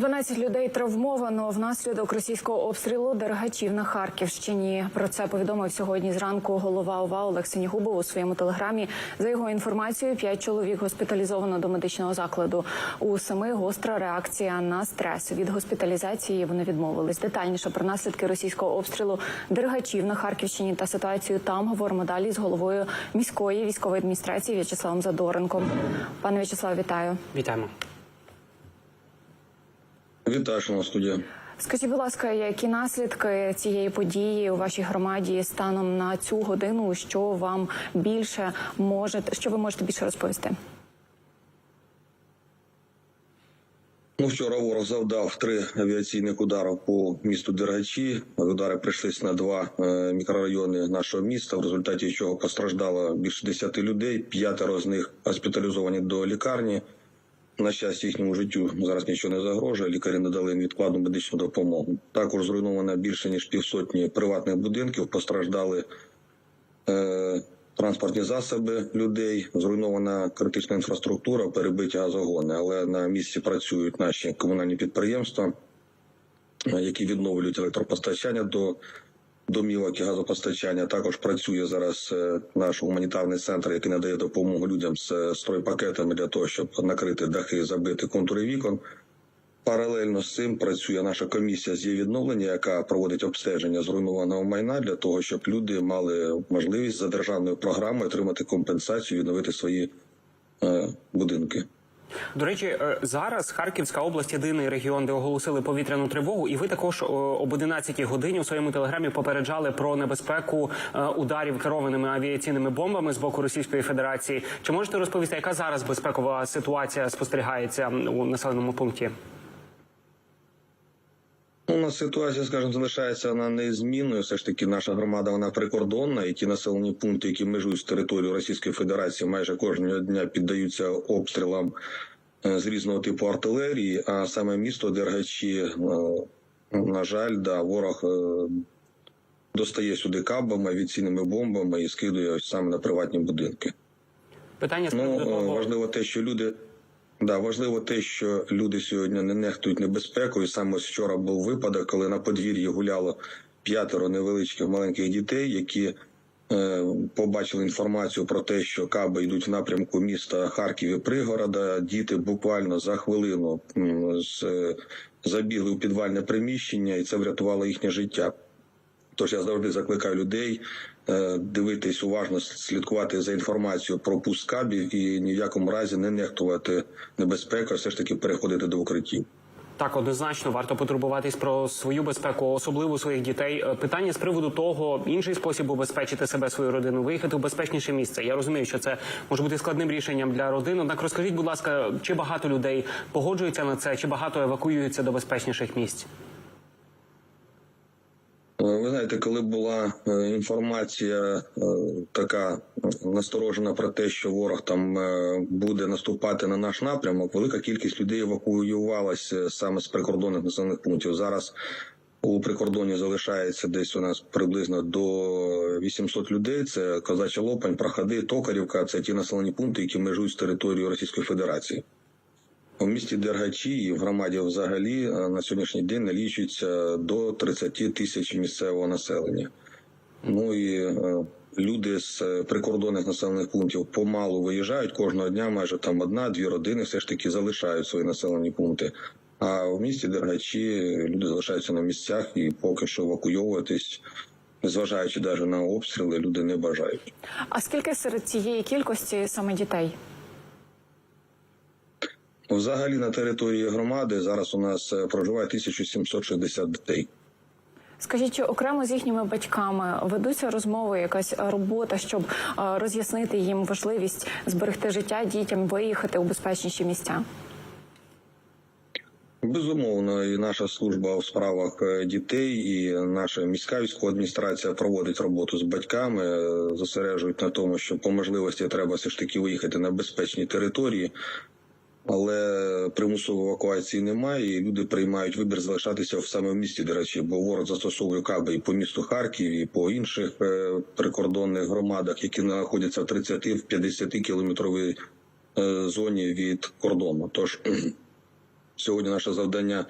12 людей травмовано внаслідок російського обстрілу дергачів на Харківщині. Про це повідомив сьогодні зранку голова ОВА Олег Синігубов у своєму телеграмі. За його інформацією, п'ять чоловік госпіталізовано до медичного закладу. У семи гостра реакція на стрес. Від госпіталізації вони відмовились. Детальніше про наслідки російського обстрілу дергачів на Харківщині та ситуацію там говоримо далі з головою міської військової адміністрації В'ячеславом Задоренком. Пане В'ячеслав, вітаю. Вітаємо. Вітаю, шановна студія. Скажіть, будь ласка, які наслідки цієї події у вашій громаді станом на цю годину? Що вам більше можете, що ви можете більше розповісти? Ну, вчора ворог завдав три авіаційних удари по місту Дергачі. Удари прийшлись на два е, мікрорайони нашого міста, в результаті чого постраждало більше десяти людей. П'ятеро з них госпіталізовані до лікарні. На щастя, їхньому життю зараз нічого не загрожує. Лікарі надали їм відкладну медичну допомогу. Також зруйновано більше ніж півсотні приватних будинків. Постраждали е, транспортні засоби людей, зруйнована критична інфраструктура, перебиті газогони. Але на місці працюють наші комунальні підприємства, е, які відновлюють електропостачання до домівок і газопостачання. Також працює зараз е, наш гуманітарний центр, який надає допомогу людям з е, стройпакетами для того, щоб накрити дахи, забити контури вікон. Паралельно з цим працює наша комісія з її відновлення, яка проводить обстеження зруйнованого майна для того, щоб люди мали можливість за державною програмою отримати компенсацію, відновити свої е, будинки. До речі, е, зараз Харківська область єдиний регіон, де оголосили повітряну тривогу, і ви також об 11 годині у своєму телеграмі попереджали про небезпеку е, ударів керованими авіаційними бомбами з боку Російської Федерації. Чи можете розповісти, яка зараз безпекова ситуація спостерігається у населеному пункті? Ну, у нас ситуація, скажімо, залишається вона незмінною. Все ж таки, наша громада вона прикордонна, і ті населені пункти, які межують з територією Російської Федерації, майже кожного дня піддаються обстрілам е, з різного типу артилерії. А саме місто Дергачі, е, на жаль, да, ворог е, достає сюди кабами, авіаційними бомбами і скидує саме на приватні будинки. Питання Ну важливо те, що люди. Да, важливо те, що люди сьогодні не нехтують небезпекою. Саме вчора був випадок, коли на подвір'ї гуляло п'ятеро невеличких маленьких дітей, які е, побачили інформацію про те, що каби йдуть в напрямку міста Харків і Пригорода. Діти буквально за хвилину з, забігли у підвальне приміщення, і це врятувало їхнє життя. Тож я завжди закликаю людей е, дивитись уважно, слідкувати за інформацією про пуск кабів і ні в якому разі не нехтувати небезпекою, все ж таки переходити до укриттів. Так, однозначно варто потурбуватись про свою безпеку, особливо своїх дітей. Е, Питання з приводу того, інший спосіб убезпечити себе, свою родину, виїхати в безпечніше місце. Я розумію, що це може бути складним рішенням для родин. Однак розкажіть, будь ласка, чи багато людей погоджуються на це, чи багато евакуюються до безпечніших місць? Знаєте, коли була е, інформація е, така насторожена про те, що ворог там е, буде наступати на наш напрямок, велика кількість людей евакуювалася саме з прикордонних населених пунктів. Зараз у прикордоні залишається десь у нас приблизно до 800 людей. Це Козача Лопань, Проходи, Токарівка. Це ті населені пункти, які межують з територією Російської Федерації. У місті Дергачі і в громаді взагалі е, на сьогоднішній день налічується до 30 тисяч місцевого населення. Ну і е, люди з е, прикордонних населених пунктів помалу виїжджають кожного дня. Майже там одна-дві родини все ж таки залишають свої населені пункти. А в місті Дергачі люди залишаються на місцях і поки що евакуйовуватись, незважаючи навіть на обстріли, люди не бажають. А скільки серед цієї кількості саме дітей? Взагалі на території громади зараз у нас е, проживає 1760 дітей. Скажіть, чи окремо з їхніми батьками ведуться розмови, якась робота, щоб е, роз'яснити їм важливість зберегти життя дітям, виїхати у безпечніші місця? Безумовно, і наша служба у справах е, дітей, і наша міська військова адміністрація проводить роботу з батьками, зосереджують на тому, що по можливості треба все ж таки виїхати на безпечні території, але примусової евакуації немає. і Люди приймають вибір залишатися в саме в місті. До речі, бо ворог застосовує каби і по місту Харків, і по інших е, прикордонних громадах, які знаходяться в 30-50 кілометровій е, зоні від кордону. Тож Сьогодні наше завдання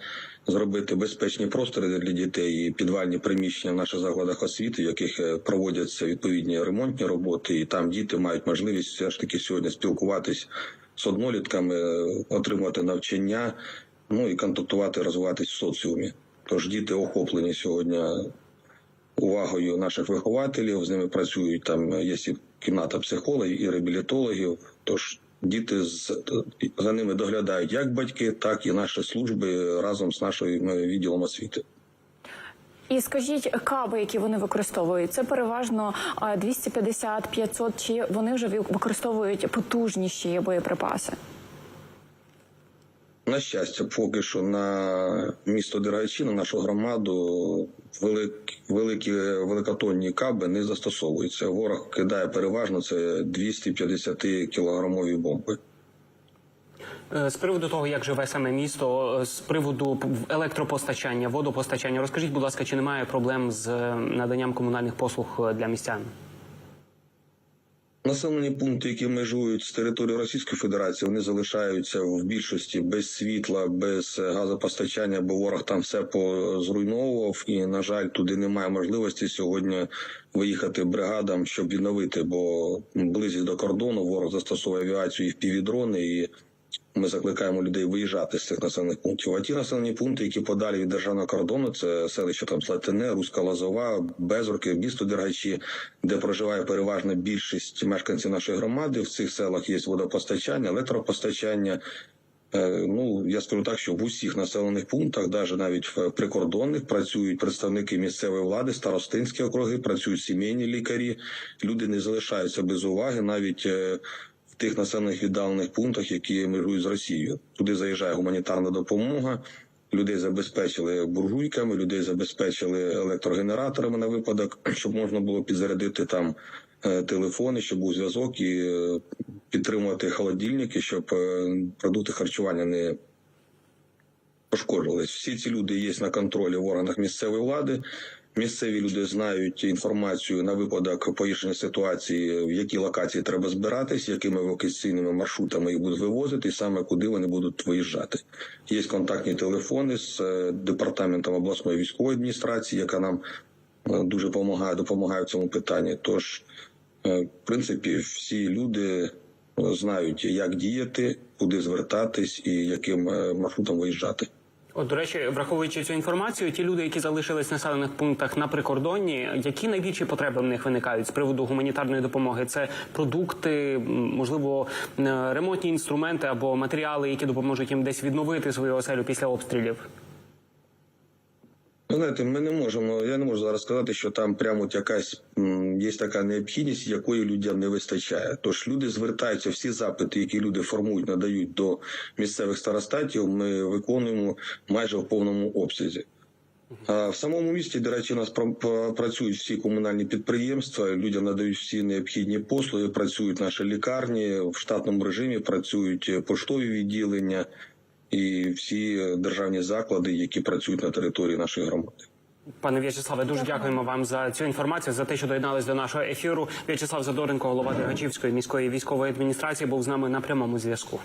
зробити безпечні простори для дітей і підвальні приміщення в наших закладах освіти, в яких е, проводяться відповідні ремонтні роботи, і там діти мають можливість все ж таки сьогодні спілкуватись з однолітками, е, отримувати навчання, ну і контактувати, розвиватись в соціумі. Тож діти охоплені сьогодні увагою наших вихователів. З ними працюють там є кімната психологів і реабілітологів. Тож діти з за ними доглядають як батьки, так і наші служби разом з нашим е, відділом освіти. І скажіть, каби, які вони використовують, це переважно а, 250-500, чи вони вже використовують потужніші боєприпаси? На щастя, поки що на місто Дергачі, на нашу громаду, великі, великі великотонні каби не застосовуються. Ворог кидає переважно це 250 кілограмові бомби. Е, З приводу того, як живе саме місто, е, з приводу електропостачання, водопостачання, розкажіть, будь ласка, чи немає проблем з е, наданням комунальних послуг для містян? Населені пункти, які межують з території Російської Федерації, вони залишаються в більшості без світла, без е, газопостачання, бо ворог там все позруйновував. І на жаль, туди немає можливості сьогодні виїхати бригадам, щоб відновити. Бо близько до кордону ворог застосовує авіацію і впівдрони, і ми закликаємо людей виїжджати з цих населених пунктів. А ті населені пункти, які подалі від державного кордону, це селище там Слатине, Руська Лазова, Безорки, місто Дергачі, де проживає переважна більшість мешканців нашої громади. В цих селах є водопостачання, електропостачання. Е, Ну я скажу так, що в усіх населених пунктах, навіть навіть в прикордонних, працюють представники місцевої влади, старостинські округи, працюють сімейні лікарі. Люди не залишаються без уваги навіть. Тих населених віддалених пунктах, які межують з Росією. Туди заїжджає гуманітарна допомога. Людей забезпечили буржуйками, людей забезпечили електрогенераторами на випадок, щоб можна було підзарядити там е, телефони, щоб був зв'язок і е, підтримувати холодильники, щоб е, продукти харчування не пошкоджувались. Всі ці люди є на контролі в органах місцевої влади. Місцеві люди знають інформацію на випадок погіршення ситуації, в якій локації треба збиратись, якими евакуаційними маршрутами їх будуть вивозити, і саме куди вони будуть виїжджати. Є контактні телефони з е, департаментом обласної військової адміністрації, яка нам е, дуже допомагає, допомагає в цьому питанні. Тож, е, в принципі, всі люди знають, як діяти, куди звертатись і яким маршрутом виїжджати. От, до речі, враховуючи цю інформацію, ті люди, які залишились в населених пунктах на прикордонні, які найбільші потреби в них виникають з приводу гуманітарної допомоги? Це продукти, можливо, е, ремонтні інструменти або матеріали, які допоможуть їм десь відновити свою оселю після обстрілів. Ви знаєте, ми не можемо. Я не можу зараз сказати, що там прямо от якась є така необхідність, якої людям не вистачає. Тож люди звертаються, всі запити, які люди формують, надають до місцевих старостатів. Ми виконуємо майже в повному обсязі. А в самому місті, до речі, у нас пра- пра- працюють всі комунальні підприємства. Людям надають всі необхідні послуги. Працюють наші лікарні в штатному режимі, працюють поштові відділення і всі державні заклади, які працюють на території нашої громади. Пане В'ячеславе, дуже дякуємо вам за цю інформацію, за те, що доєднались до нашого ефіру. В'ячеслав Задоренко, голова Дергачівської міської військової адміністрації, був з нами на прямому зв'язку.